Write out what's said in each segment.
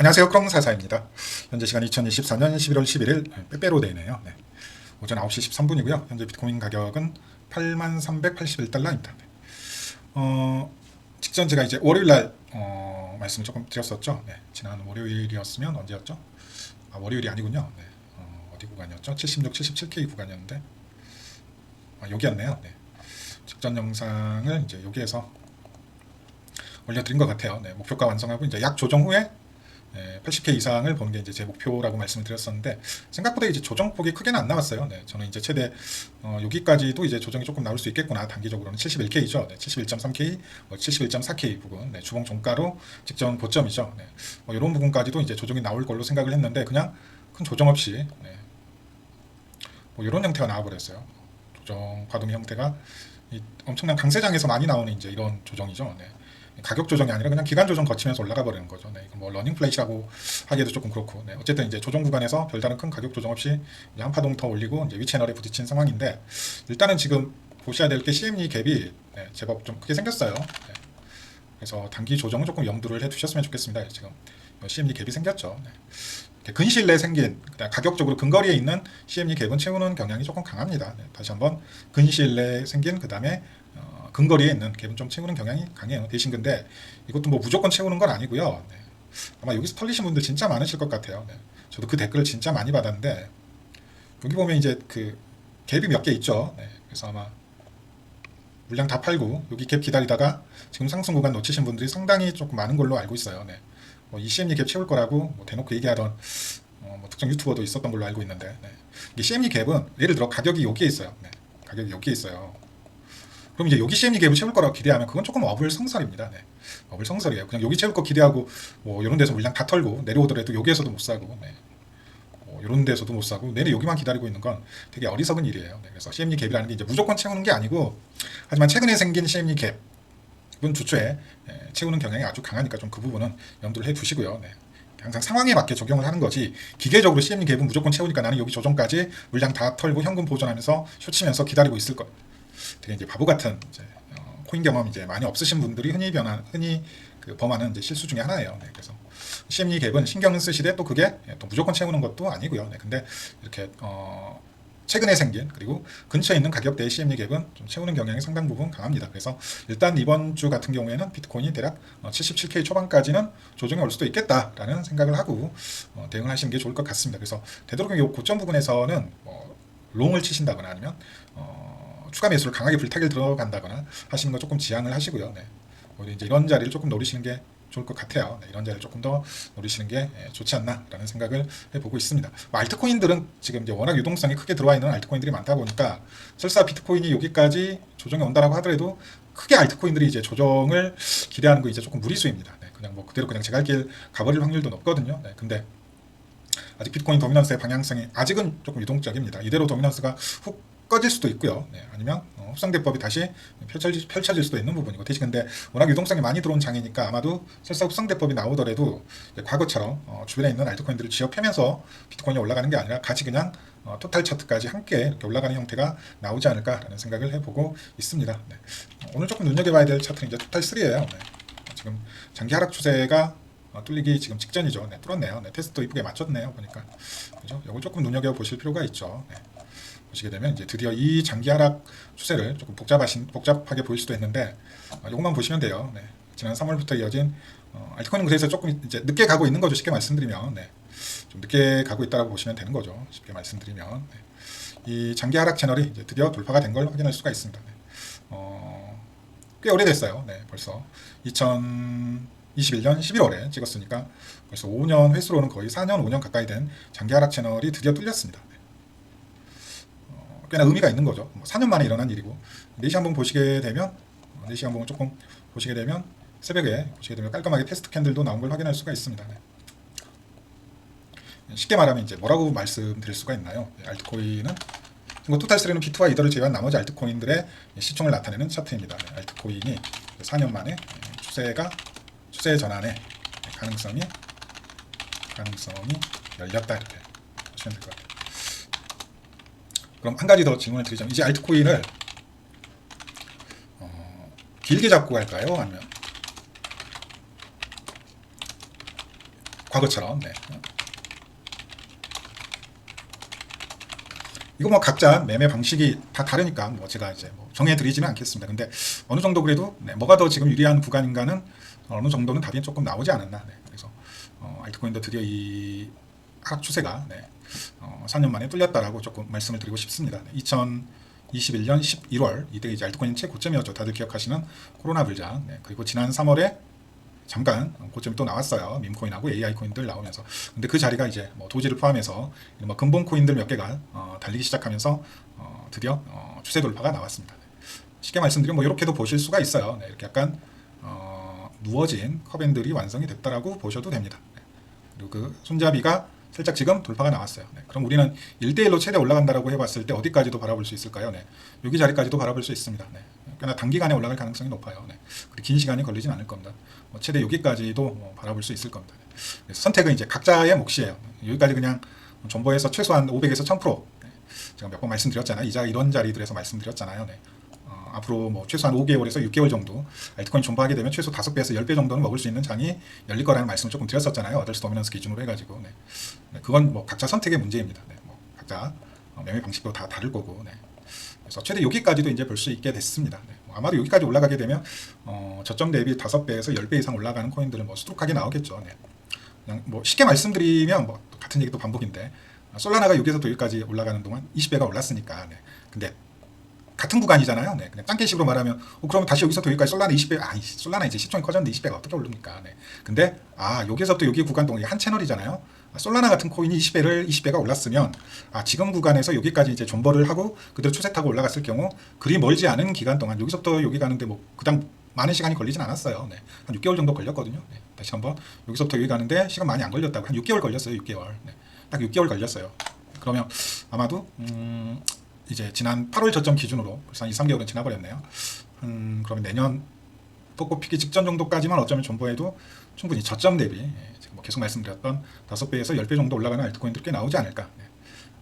안녕하세요. 크롱사사입니다. 현재 시간 2024년 11월 11일 빼빼로데이네요. 네. 오전 9시 13분이고요. 현재 비트코인 가격은 8381달러입니다. 네. 어, 직전 제가 이제 월요일 날 어, 말씀을 조금 드렸었죠. 네. 지난 월요일이었으면 언제였죠? 아, 월요일이 아니군요. 네. 어, 어디 구간이었죠? 76, 77K 구간이었는데 아, 여기였네요. 네. 직전 영상을 이제 여기에서 올려드린 것 같아요. 네, 목표가 완성하고 이제 약 조정 후에 예, 80K 이상을 보는 게 이제 제 목표라고 말씀을 드렸었는데 생각보다 이제 조정폭이 크게는 안 나왔어요. 네, 저는 이제 최대 어, 여기까지도 이제 조정이 조금 나올 수 있겠구나. 단기적으로는 71K죠. 네, 71.3K, 뭐 71.4K 부분, 네, 주봉 종가로 직전 고점이죠. 네, 뭐 이런 부분까지도 이제 조정이 나올 걸로 생각을 했는데 그냥 큰 조정 없이 네, 뭐 이런 형태가 나와버렸어요. 조정 과동의 형태가 이 엄청난 강세장에서 많이 나오는 이제 이런 조정이죠. 네. 가격 조정이 아니라 그냥 기간 조정 거치면서 올라가 버리는 거죠. 네, 뭐 러닝 플레이라고 하기에도 조금 그렇고, 네, 어쨌든 이제 조정 구간에서 별다른 큰 가격 조정 없이 한 파동 더 올리고 이제 위 채널에 부딪힌 상황인데 일단은 지금 보셔야 될 게 CME 갭이 네, 제법 좀 크게 생겼어요. 네. 그래서 단기 조정은 조금 염두를 해두셨으면 좋겠습니다. 지금 CME 갭이 생겼죠. 네. 근시일 내에 생긴 그다음 가격적으로 근거리에 있는 CME 갭은 채우는 경향이 조금 강합니다. 네, 다시 한번 근시일 내에 생긴 그 다음에 어, 근거리에 있는 갭은 좀 채우는 경향이 강해요. 대신 근데 이것도 뭐 무조건 채우는 건 아니고요. 네. 아마 여기서 털리신 분들 진짜 많으실 것 같아요. 네. 저도 그 댓글을 진짜 많이 받았는데 여기 보면 이제 그 갭이 몇 개 있죠. 네. 그래서 아마 물량 다 팔고 여기 갭 기다리다가 지금 상승 구간 놓치신 분들이 상당히 조금 많은 걸로 알고 있어요. 네. 뭐 ECME 갭 채울 거라고 뭐 대놓고 얘기하던 어, 뭐 특정 유튜버도 있었던 걸로 알고 있는데 네. 이게 CME 갭은 예를 들어 가격이 여기에 있어요. 네. 가격이 여기에 있어요. 그럼 이제 여기 CME 갭을 채울 거라고 기대하면 그건 조금 어불성설입니다. 네. 어불성설이에요. 그냥 여기 채울 거 기대하고 뭐 이런 데서 물량 다 털고 내려오더라도 여기에서도 못 사고 네. 뭐 이런 데서도 못 사고 내내 여기만 기다리고 있는 건 되게 어리석은 일이에요. 네. 그래서 CME 갭이라는 게 이제 무조건 채우는 게 아니고 하지만 최근에 생긴 CME 갭은 주초에 예, 채우는 경향이 아주 강하니까 좀 그 부분은 염두를 해 두시고요. 네. 항상 상황에 맞게 적용을 하는 거지 기계적으로 CME 갭은 무조건 채우니까 나는 여기 조정까지 물량 다 털고 현금 보존하면서 쇼치면서 기다리고 있을 거. 되게 이제 바보 같은 이제 어, 코인 경험 이제 많이 없으신 분들이 흔히 변한 흔히 그 범하는 이제 실수 중에 하나예요. 네, 그래서 CME 갭은 신경을 쓰시되 또 그게 예, 또 무조건 채우는 것도 아니고요. 네, 근데 이렇게 어, 최근에 생긴 그리고 근처에 있는 가격대의 CME 갭은 좀 채우는 경향이 상당 부분 강합니다. 그래서 일단 이번 주 같은 경우에는 비트코인이 대략 어, 77K 초반까지는 조정이 올 수도 있겠다라는 생각을 하고 어, 대응을 하시는 게 좋을 것 같습니다. 그래서 되도록 이 고점 부분에서는 뭐 롱을 치신다거나 아니면 어, 추가 매수를 강하게 불타기를 들어간다거나 하시는 거 조금 지양을 하시고요. 네. 오히려 이제 이런 자리를 조금 노리시는 게 좋을 것 같아요. 네, 이런 자리를 조금 더 노리시는 게 예, 좋지 않나라는 생각을 해보고 있습니다. 뭐 알트코인들은 지금 이제 워낙 유동성이 크게 들어와 있는 알트코인들이 많다 보니까 설사 비트코인이 여기까지 조정이 온다라고 하더라도 크게 알트코인들이 이제 조정을 기대하는 거 이제 조금 무리수입니다. 네, 그냥 뭐 그대로 그냥 제갈 길 가버릴 확률도 높거든요. 네, 근데 아직 비트코인 도미넌스의 방향성이 아직은 조금 유동적입니다. 이대로 도미넌스가 훅 꺼질 수도 있고요. 네, 아니면 어, 흡상대법이 다시 펼쳐질, 펼쳐질 수도 있는 부분이고 대신 근데 워낙 유동성이 많이 들어온 장이니까 아마도 설사 흡상대법이 나오더라도 과거처럼 어, 주변에 있는 알트코인들을 지어펴면서 비트코인이 올라가는 게 아니라 같이 그냥 어, 토탈 차트까지 함께 이렇게 올라가는 형태가 나오지 않을까라는 생각을 해보고 있습니다. 네. 오늘 조금 눈여겨봐야 될 차트는 이제 토탈 3예요. 네. 지금 장기 하락 추세가 어, 뚫리기 지금 직전이죠. 네, 뚫었네요. 네, 테스트도 이쁘게 맞췄네요. 보니까 그죠? 이걸 조금 눈여겨 보실 필요가 있죠. 네. 보시게 되면 이제 드디어 이 장기 하락 추세를 조금 복잡하신 복잡하게 보일 수도 있는데 어, 이것만 보시면 돼요. 네. 지난 3월부터 이어진 어, 알트코인은 그래서 조금 이제 늦게 가고 있는 거죠. 쉽게 말씀드리면 네. 좀 늦게 가고 있다고 보시면 되는 거죠. 쉽게 말씀드리면 네. 이 장기 하락 채널이 이제 드디어 돌파가 된 걸 확인할 수가 있습니다. 네. 어, 꽤 오래됐어요. 네, 벌써 2021년 11월에 찍었으니까 벌써 5년 횟수로는 거의 4년, 5년 가까이 된 장기 하락 채널이 드디어 뚫렸습니다. 네. 어, 꽤나 의미가 있는 거죠. 뭐 4년 만에 일어난 일이고 4시 한번 보시게 되면 4시 한번 조금 보시게 되면 새벽에 보시게 되면 깔끔하게 테스트 캔들도 나온 걸 확인할 수가 있습니다. 네. 쉽게 말하면 이제 뭐라고 말씀드릴 수가 있나요? 네, 알트코인은 뭐 토탈3는 비트와 이더를 제외한 나머지 알트코인들의 시총을 나타내는 차트입니다. 네, 알트코인이 4년 만에 추세가 추세 전환의 가능성이 가능성이 열렸다 이렇게 보시면 될 것 같아요. 그럼 한 가지 더 질문을 드리자면 이제 알트코인을 어, 길게 잡고 갈까요? 아니면 과거처럼. 네. 이거 뭐 각자 매매 방식이 다 다르니까 뭐 제가 이제 뭐 정해드리지는 않겠습니다. 근데 어느 정도 그래도 네, 뭐가 더 지금 유리한 구간인가는 어느 정도는 답이 조금 나오지 않았나. 네, 그래서 어, 알트코인도 드디어 이 하락 추세가 네, 어, 4년 만에 뚫렸다라고 조금 말씀을 드리고 싶습니다. 네, 2021년 11월 이때 이제 알트코인 최 고점이었죠. 다들 기억하시는 코로나 불장. 네, 그리고 지난 3월에 잠깐 고점이 또 나왔어요. 밈코인하고 AI 코인들 나오면서. 근데 그 자리가 이제 뭐 도지를 포함해서 뭐 근본 코인들 몇 개가 어, 달리기 시작하면서 어, 드디어 어, 추세 돌파가 나왔습니다. 네. 쉽게 말씀드리면 뭐 이렇게도 보실 수가 있어요. 네, 이렇게 약간 어, 누워진 커밴들이 완성이 됐다라고 보셔도 됩니다. 네. 그리고 그 손잡이가 살짝 지금 돌파가 나왔어요. 네. 그럼 우리는 1대1로 최대 올라간다라고 해봤을 때 어디까지도 바라볼 수 있을까요? 네. 여기 자리까지도 바라볼 수 있습니다. 네. 꽤나 단기간에 올라갈 가능성이 높아요. 네. 그리고 긴 시간이 걸리진 않을 겁니다. 뭐 최대 여기까지도 뭐 바라볼 수 있을 겁니다. 네. 선택은 이제 각자의 몫이에요. 여기까지 그냥 존버에서 최소한 500에서 1000% 네. 제가 몇 번 말씀드렸잖아요. 이자 이런 자리들에서 말씀드렸잖아요. 네. 어, 앞으로 뭐 최소한 5개월에서 6개월 정도 알트코인 존버하게 되면 최소 5배에서 10배 정도는 먹을 수 있는 장이 열릴 거라는 말씀을 조금 드렸었잖아요. 어덜스 도미넌스 기준으로 해가지고 네. 네, 그건 뭐 각자 선택의 문제입니다. 네, 뭐 각자 어, 매매 방식도 다 다를 거고 네. 그래서 최대 여기까지도 이제 볼 수 있게 됐습니다. 네. 뭐 아마도 여기까지 올라가게 되면 어, 저점 대비 5배에서 10배 이상 올라가는 코인들은 뭐 수두룩하게 나오겠죠. 네. 그냥 뭐 쉽게 말씀드리면 뭐 같은 얘기도 반복인데 아, 솔라나가 여기서 또 여기까지 올라가는 동안 20배가 올랐으니까 네. 근데 같은 구간이잖아요. 네. 그냥 짱깨식으로 말하면 어, 그러면 다시 여기서부터 여기까지 솔라나 20배 아 솔라나 이제 시총이 커졌는데 20배가 어떻게 오릅니까? 네. 근데 아 여기서부터 여기 구간 동안 한 채널이잖아요. 아, 솔라나 같은 코인이 20배를 20배가 올랐으면 아 지금 구간에서 여기까지 이제 존버를 하고 그대로 추세 타고 올라갔을 경우 그리 멀지 않은 기간 동안 여기서부터 여기 가는데 뭐 그당 많은 시간이 걸리진 않았어요. 네. 한 6개월 정도 걸렸거든요. 네. 다시 한번 여기서부터 여기 가는데 시간 많이 안 걸렸다고 한 6개월 걸렸어요. 6개월. 네. 딱 6개월 걸렸어요. 그러면 아마도 음, 이제 지난 8월 저점 기준으로 벌써 한 2, 3개월은 지나버렸네요. 음, 그러면 내년 폭포 피기 직전 정도까지만 어쩌면 존버해도 충분히 저점 대비 예, 지금 뭐 계속 말씀드렸던 5배에서 10배 정도 올라가는 알트코인들 꽤 나오지 않을까. 네.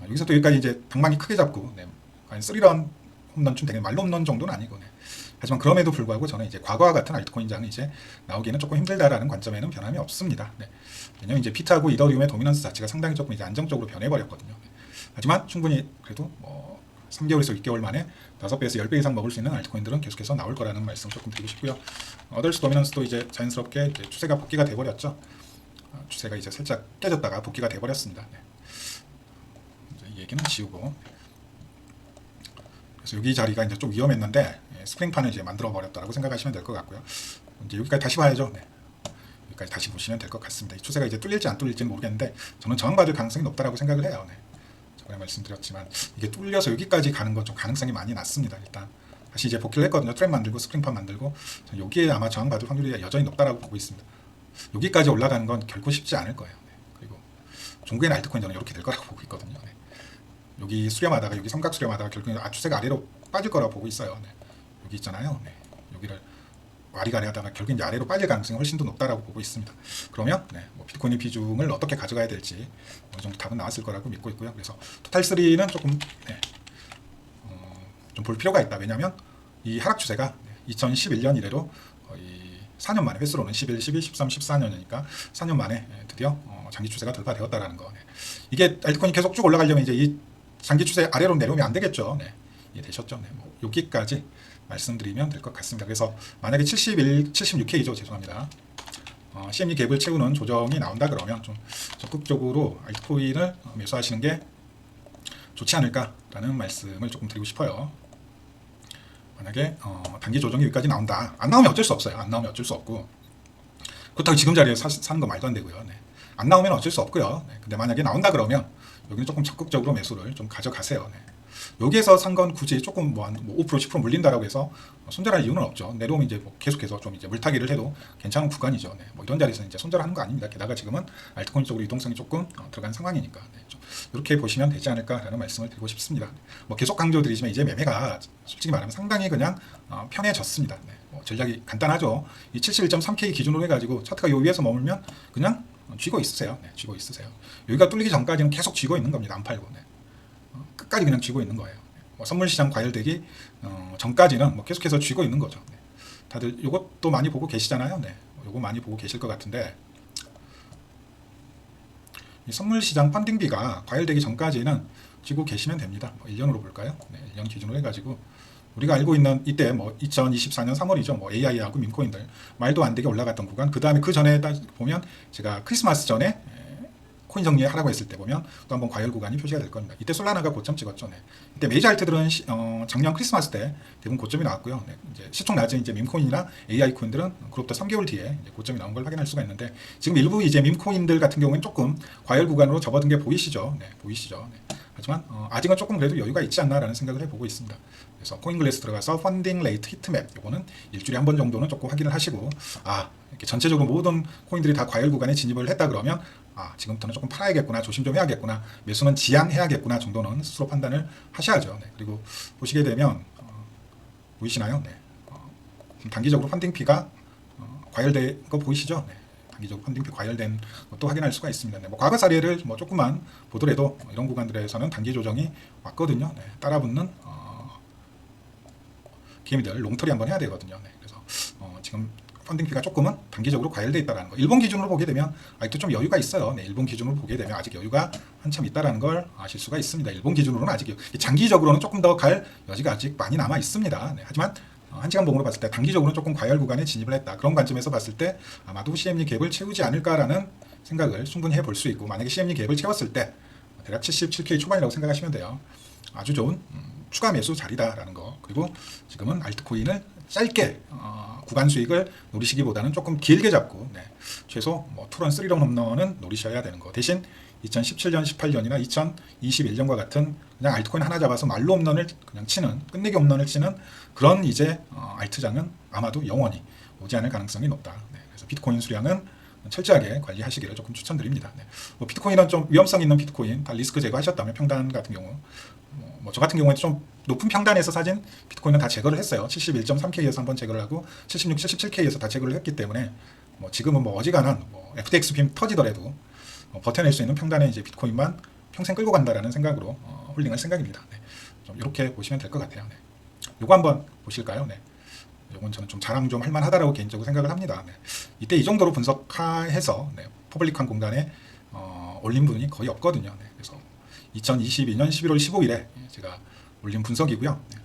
아, 여기서 또 여기까지 이제 방망이 크게 잡고 네. 과연 쓰리런 홈런쯤 되게 말로 홈런 정도는 아니고 네. 하지만 그럼에도 불구하고 저는 이제 과거와 같은 알트코인장은 이제 나오기는 조금 힘들다라는 관점에는 변함이 없습니다. 네. 왜냐면 이제 피트하고 이더리움의 도미넌스 자체가 상당히 조금 이제 안정적으로 변해버렸거든요. 네. 하지만 충분히 그래도 뭐 3개월에서 6개월 만에 5배에서 10배 이상 먹을 수 있는 알트코인들은 계속해서 나올 거라는 말씀 조금 드리고 싶고요. 어덜스 도미넌스도 이제 자연스럽게 이제 추세가 복귀가 돼버렸죠. 어, 추세가 이제 살짝 깨졌다가 복귀가 돼버렸습니다. 네. 이 얘기는 지우고 그래서 여기 자리가 이제 좀 위험했는데 예, 스프링판을 이제 만들어 버렸다라고 생각하시면 될 것 같고요. 이제 여기까지 다시 봐야죠. 네. 여기까지 다시 보시면 될 것 같습니다. 이 추세가 이제 뚫릴지 안 뚫릴지는 모르겠는데 저는 저항받을 가능성이 높다라고 생각을 해요. 네. 저번에 말씀드렸지만 이게 뚫려서 여기까지 가는 건 좀 가능성이 많이 낮습니다. 일단 다시 이제 복귀를 했거든요. 트랩 만들고 스프링판 만들고 여기에 아마 저항 받을 확률이 여전히 높다라고 보고 있습니다. 여기까지 올라가는 건 결코 쉽지 않을 거예요. 네. 그리고 종구의 알트코인 저는 이렇게 될 거라고 보고 있거든요. 네. 여기 수렴하다가 여기 삼각 수렴하다가 결국엔 아 추세가 아래로 빠질 거라고 보고 있어요. 네. 여기 있잖아요. 네. 여기를 와리가리 하다가 결국 이제 아래로 빠질 가능성이 훨씬 더 높다라고 보고 있습니다. 그러면 네, 뭐 비트코인의 비중을 어떻게 가져가야 될지 어느 정도 답은 나왔을 거라고 믿고 있고요. 그래서 토탈 3는 조금 네, 어, 좀볼 필요가 있다. 왜냐하면 이 하락 추세가 2011년 이래로 거의 4년 만에 횟수로는 11, 12, 13, 14년이니까 4년 만에 예, 드디어 어, 장기 추세가 돌파되었다라는 거. 네. 이게 알트코인이 계속 쭉 올라가려면 이제 이 장기 추세 아래로 내려오면 안 되겠죠. 네. 이해되셨죠? 네. 뭐 여기까지 말씀드리면 될 것 같습니다. 그래서 만약에 71, 76K죠. 죄송합니다. 어, CME 갭을 채우는 조정이 나온다 그러면 좀 적극적으로 알트코인을 매수하시는 게 좋지 않을까라는 말씀을 조금 드리고 싶어요. 만약에 어, 단기 조정이 여기까지 나온다. 안 나오면 어쩔 수 없어요. 안 나오면 어쩔 수 없고 그렇다고 지금 자리에 사, 사는 거 말도 안 되고요. 네. 안 나오면 어쩔 수 없고요. 네. 근데 만약에 나온다 그러면 여기는 조금 적극적으로 매수를 좀 가져가세요. 네. 여기에서 산건 굳이 조금 뭐, 한, 뭐5% 10% 물린다라고 해서 손절할 이유는 없죠. 내려오면 이제 뭐 계속해서 좀 이제 물타기를 해도 괜찮은 구간이죠. 네. 뭐 이런 자리에서 이제 손절하는 거 아닙니다. 게다가 지금은 알트코인 쪽으로 이동성이 조금 어, 들어간 상황이니까 네. 좀 이렇게 보시면 되지 않을까라는 말씀을 드리고 싶습니다. 뭐 계속 강조드리지만 이제 매매가 솔직히 말하면 상당히 그냥 어, 편해졌습니다. 네. 뭐 전략이 간단하죠. 이 71.3K 기준으로 해가지고 차트가 요 위에서 머물면 그냥 쥐고 있으세요. 네, 쥐고 있으세요. 여기가 뚫리기 전까지는 계속 쥐고 있는 겁니다. 안 팔고. 네. 어, 끝까지 그냥 쥐고 있는 거예요. 뭐 선물 시장 과열되기 어, 전까지는 뭐 계속해서 쥐고 있는 거죠. 네. 다들 이것도 많이 보고 계시잖아요. 네. 뭐 요거 많이 보고 계실 것 같은데 이 선물 시장 펀딩비가 과열되기 전까지는 쥐고 계시면 됩니다. 뭐 1년으로 볼까요? 네, 1년 기준으로 해가지고 우리가 알고 있는 이때 뭐 2024년 3월이죠. 뭐 AI하고 민코인들 말도 안 되게 올라갔던 구간. 그 다음에 그 전에 딱 보면 제가 크리스마스 전에 에, 코인 정리하라고 했을 때 보면 또 한번 과열 구간이 표시가 될 겁니다. 이때 솔라나가 고점 찍었죠. 네. 이때 메이저 알트들은 시- 어, 작년 크리스마스 때 대부분 고점이 나왔고요. 네. 이제 시총 낮은 이제 밈코인이나 AI 코인들은 그로부터 3개월 뒤에 이제 고점이 나온 걸 확인할 수가 있는데 지금 일부 이제 밈코인들 같은 경우는 조금 과열 구간으로 접어든 게 보이시죠? 네, 보이시죠? 네. 하지만 어, 아직은 조금 그래도 여유가 있지 않나라는 생각을 해보고 있습니다. 그래서 코인글래스 들어가서 펀딩 레이트 히트맵 이거는 일주일에 한 번 정도는 조금 확인을 하시고 아 이렇게 전체적으로 모든 코인들이 다 과열 구간에 진입을 했다 그러면 아 지금부터는 조금 팔아야겠구나 조심 좀 해야겠구나 매수는 지양해야겠구나 정도는 스스로 판단을 하셔야죠. 네. 그리고 보시게 되면 어, 보이시나요? 네. 어, 지금 단기적으로 펀딩피가 어, 과열된 거 보이시죠? 네. 단기적으로 펀딩피 과열된 것도 확인할 수가 있습니다. 네. 뭐 과거 사례를 뭐 조금만 보더라도 뭐 이런 구간들에서는 단기 조정이 왔거든요. 네. 따라붙는 어, 개미들 롱터리 한번 해야 되거든요. 네. 그래서 어, 지금 펀딩피가 조금은 단기적으로 과열돼 있다는 거. 일본 기준으로 보게 되면 아직도 좀 여유가 있어요. 네, 일본 기준으로 보게 되면 아직 여유가 한참 있다라는 걸 아실 수가 있습니다. 일본 기준으로는 아직 여- 장기적으로는 조금 더 갈 여지가 아직 많이 남아 있습니다. 네, 하지만 어, 한 시간 봉으로 봤을 때 단기적으로는 조금 과열 구간에 진입을 했다. 그런 관점에서 봤을 때 아마도 CME 갭을 채우지 않을까라는 생각을 충분히 해볼 수 있고 만약에 CME 갭을 채웠을 때 대략 77K 초반이라고 생각하시면 돼요. 아주 좋은 음, 추가 매수 자리다라는 거 그리고 지금은 알트코인을 짧게 어, 구간 수익을 노리시기보다는 조금 길게 잡고 네, 최소 뭐 투런 쓰리런 홈런은 노리셔야 되는 거 대신 2017년 18년이나 2021년과 같은 그냥 알트코인 하나 잡아서 말로 홈런을 그냥 치는 끝내기 홈런을 치는 그런 이제 어, 알트장은 아마도 영원히 오지 않을 가능성이 높다. 네, 그래서 비트코인 수량은 철저하게 관리하시기를 조금 추천드립니다. 네. 뭐 비트코인은 좀 위험성 있는 비트코인, 다 리스크 제거하셨다면 평단 같은 경우, 뭐 저 같은 경우에는 좀 높은 평단에서 사진 비트코인은 다 제거를 했어요. 71.3K에서 한번 제거를 하고 76, 77K에서 다 제거를 했기 때문에 뭐 지금은 뭐 어지간한 뭐 FTX 빔 터지더라도 어, 버텨낼 수 있는 평단의 이제 비트코인만 평생 끌고 간다라는 생각으로 어, 홀딩할 생각입니다. 네. 좀 이렇게 보시면 될 것 같아요. 네. 요거 한번 보실까요? 네. 이건 저는 좀 자랑 좀 할만하다라고 개인적으로 생각을 합니다. 네. 이때 이 정도로 분석해서 네, 퍼블릭한 공간에 어, 올린 분이 거의 없거든요. 네. 그래서 2022년 11월 15일에 제가 올린 분석이고요. 네.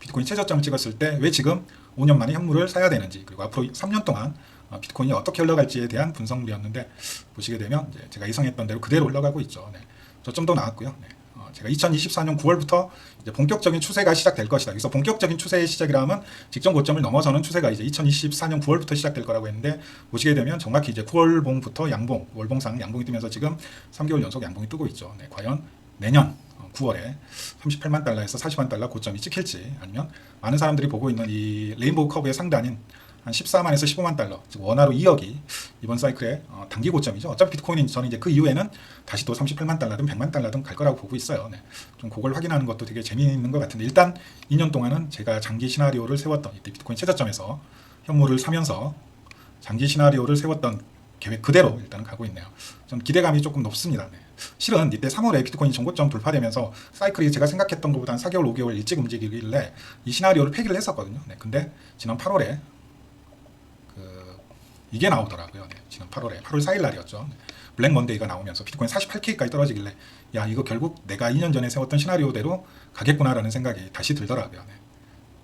비트코인 최저점을 찍었을 때 왜 지금 5년 만에 현물을 사야 되는지 그리고 앞으로 3년 동안 어, 비트코인이 어떻게 흘러갈지에 대한 분석물이었는데 보시게 되면 제가 예상했던 대로 그대로 올라가고 있죠. 네. 저점도 나왔고요. 네. 어, 제가 2024년 9월부터 이제 본격적인 추세가 시작될 것이다. 그래서 본격적인 추세의 시작이라면 직전 고점을 넘어서는 추세가 이제 2024년 9월부터 시작될 거라고 했는데 보시게 되면 정확히 이제 9월봉부터 양봉, 월봉상 양봉이 뜨면서 지금 3개월 연속 양봉이 뜨고 있죠. 네, 과연 내년 9월에 38만 달러에서 40만 달러 고점이 찍힐지 아니면 많은 사람들이 보고 있는 이 레인보우 커브의 상단인 한 14만에서 15만 달러, 즉 원화로 2억이 이번 사이클의 어, 단기 고점이죠. 어차피 비트코인은 저는 이제 그 이후에는 다시 또 38만 달러든 100만 달러든 갈 거라고 보고 있어요. 네. 좀 그걸 확인하는 것도 되게 재미있는 것 같은데 일단 2년 동안은 제가 장기 시나리오를 세웠던 이때 비트코인 최저점에서 현물을 사면서 장기 시나리오를 세웠던 계획 그대로 일단 가고 있네요. 좀 기대감이 조금 높습니다. 네. 실은 이때 3월에 비트코인 정고점 돌파되면서 사이클이 제가 생각했던 것보다 한 4개월, 5개월 일찍 움직이길래 이 시나리오를 폐기를 했었거든요. 네. 근데 지난 8월에 그 이게 나오더라고요. 네. 지난 8월에 8월 4일 날이었죠. 네. 블랙 먼데이가 나오면서 비트코인 48K까지 떨어지길래 야 이거 결국 내가 2년 전에 세웠던 시나리오대로 가겠구나라는 생각이 다시 들더라고요. 네.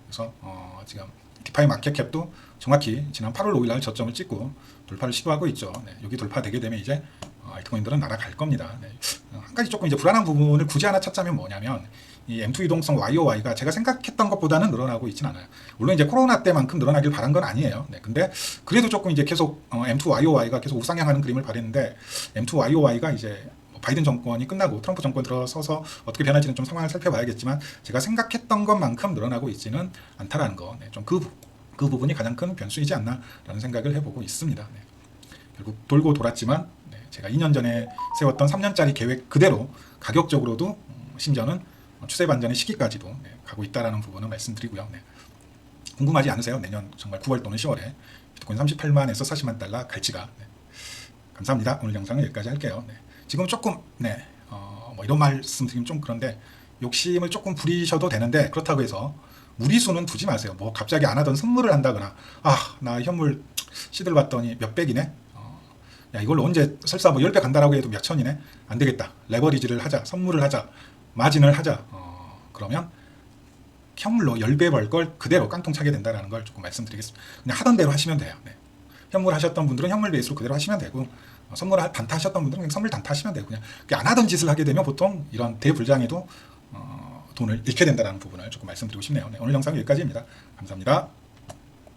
그래서 어, 지금 디파이 마켓캡도 정확히 지난 8월 5일 날 저점을 찍고 돌파를 시도하고 있죠. 네, 여기 돌파되게 되면 이제 어, 알트코인들은 날아갈 겁니다. 네. 어, 한 가지 조금 이제 불안한 부분을 굳이 하나 찾자면 뭐냐면 이 M2 이동성 YOY가 제가 생각했던 것보다는 늘어나고 있진 않아요. 물론 이제 코로나 때만큼 늘어나길 바란 건 아니에요. 네, 근데 그래도 조금 이제 계속 어, M2 YOY가 계속 우상향하는 그림을 바랬는데 M2 YOY가 이제 뭐 바이든 정권이 끝나고 트럼프 정권 들어서서 어떻게 변할지는 좀 상황을 살펴봐야겠지만 제가 생각했던 것만큼 늘어나고 있지는 않다라는 거, 네, 좀그 그 부분이 가장 큰 변수이지 않나라는 생각을 해보고 있습니다. 네. 결국 돌고 돌았지만 네, 제가 2년 전에 세웠던 3년짜리 계획 그대로 가격적으로도 음, 심지어는 추세 반전의 시기까지도 네, 가고 있다라는 부분을 말씀드리고요. 네. 궁금하지 않으세요? 내년 정말 9월 또는 10월에 비트코인 38만에서 40만 달러 갈지가 네. 감사합니다. 오늘 영상은 여기까지 할게요. 네. 지금 조금 네, 어, 뭐 이런 말씀드리면 좀 그런데 욕심을 조금 부리셔도 되는데 그렇다고 해서 무리수는 두지 마세요. 뭐 갑자기 안 하던 선물을 한다거나 아 나 현물 시들 봤더니 몇 백이네. 어, 야 이걸로 언제 설사 뭐 10배 간다라고 해도 몇 천이네. 안 되겠다. 레버리지를 하자. 선물을 하자. 마진을 하자. 어, 그러면 현물로 10배 벌 걸 그대로 깡통 차게 된다라는 걸 조금 말씀드리겠습니다. 그냥 하던 대로 하시면 돼요. 네. 현물 하셨던 분들은 현물 베이스로 그대로 하시면 되고 어, 선물 하- 단타 하셨던 분들은 그냥 선물 단타 하시면 되고 그냥 안 하던 짓을 하게 되면 보통 이런 대불장에도 어, 돈을 잃게 된다는 부분을 조금 말씀드리고 싶네요. 네, 오늘 영상 여기까지입니다. 감사합니다